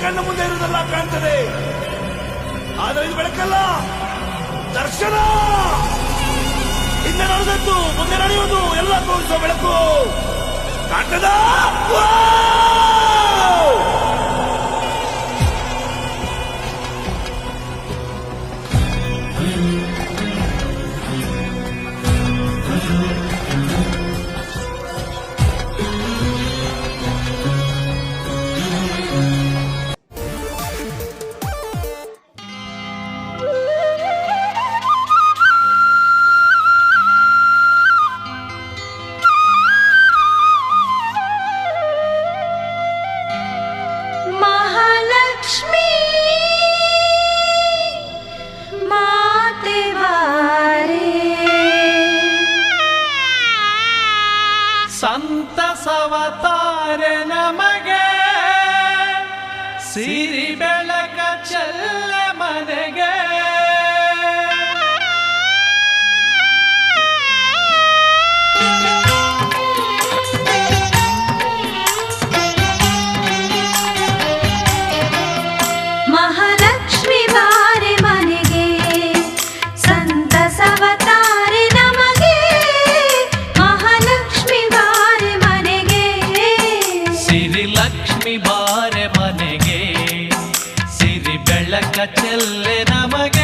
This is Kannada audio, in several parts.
ಕಣ್ಣು ಮುಂದೆ ಇರುವುದೆಲ್ಲ ಕಾಣ್ತದೆ. ಆದರೆ ಇದು ಬೆಳಕಲ್ಲ. ದರ್ಶನ! ಹಿಂದೆ ನಡೆದದ್ದು, ಮುಂದೆ ನಡೆಯುವುದು, ಎಲ್ಲ ತೋರಿಸುವ ಬೆಳಕು. ಕಾಣ್ತದ? ಸಂತಸವತಾರೆ ನಮಗೆ. ಸಿರಿ ಬೆಳಕ ಚೆಲ್ಲ ಮನೆಗೆ. ಮನೆಗೆ ಸಿರಿ ಬೆಳಕ ಚೆಲ್ಲೆ ನಮಗೆ.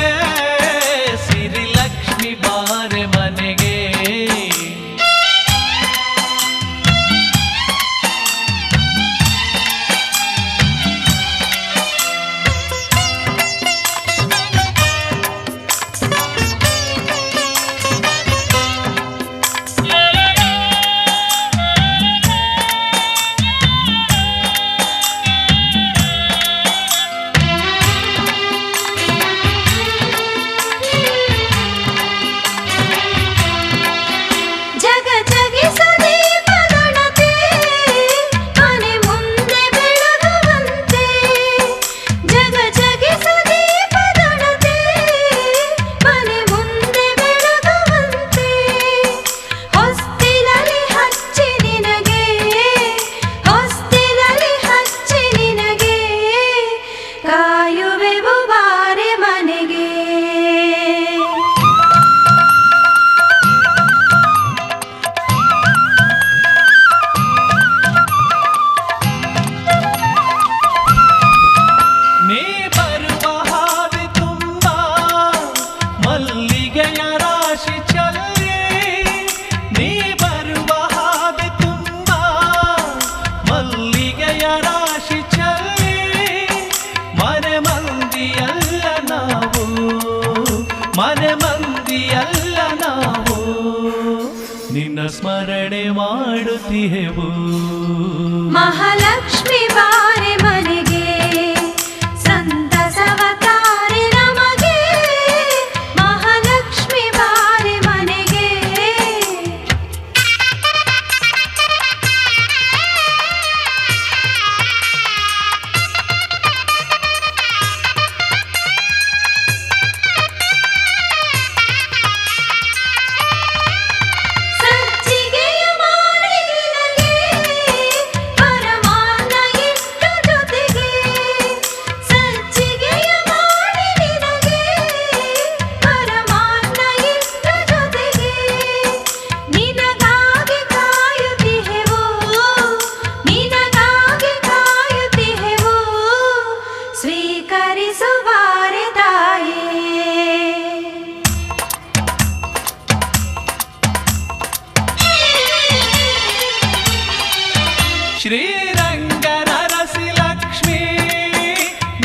ನಿನ್ನ ಸ್ಮರಣೆ ಮಾಡುತ್ತಿಹೆವು ಮಹಾಲಕ್ಷ್ಮಿ ಬಾರೆ ಮನೆಗೆ ಶ್ರೀರಂಗನರಸಿ ಲಕ್ಷ್ಮಿ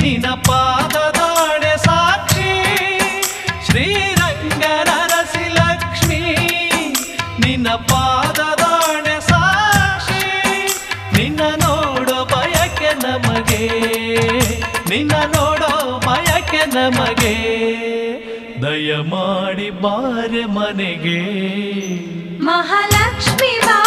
ನಿನ ಪಾದದಾಡೆ ಸಾಕ್ಷಿ. ಶ್ರೀರಂಗನರಸಿ ಲಕ್ಷ್ಮಿ ನಿನ್ನ ಪಾದದಾಡೆ ಸಾಕ್ಷಿ. ನಿನ್ನ ನೋಡೋ ಬಯಕೆ ನಮಗೆ, ನಿನ್ನ ನೋಡೋ ಬಯಕೆ ನಮಗೆ. ದಯ ಮಾಡಿ ಬಾರೆ ಮನೆಗೆ. ಮಹಾಲಕ್ಷ್ಮಿ ಬಾ.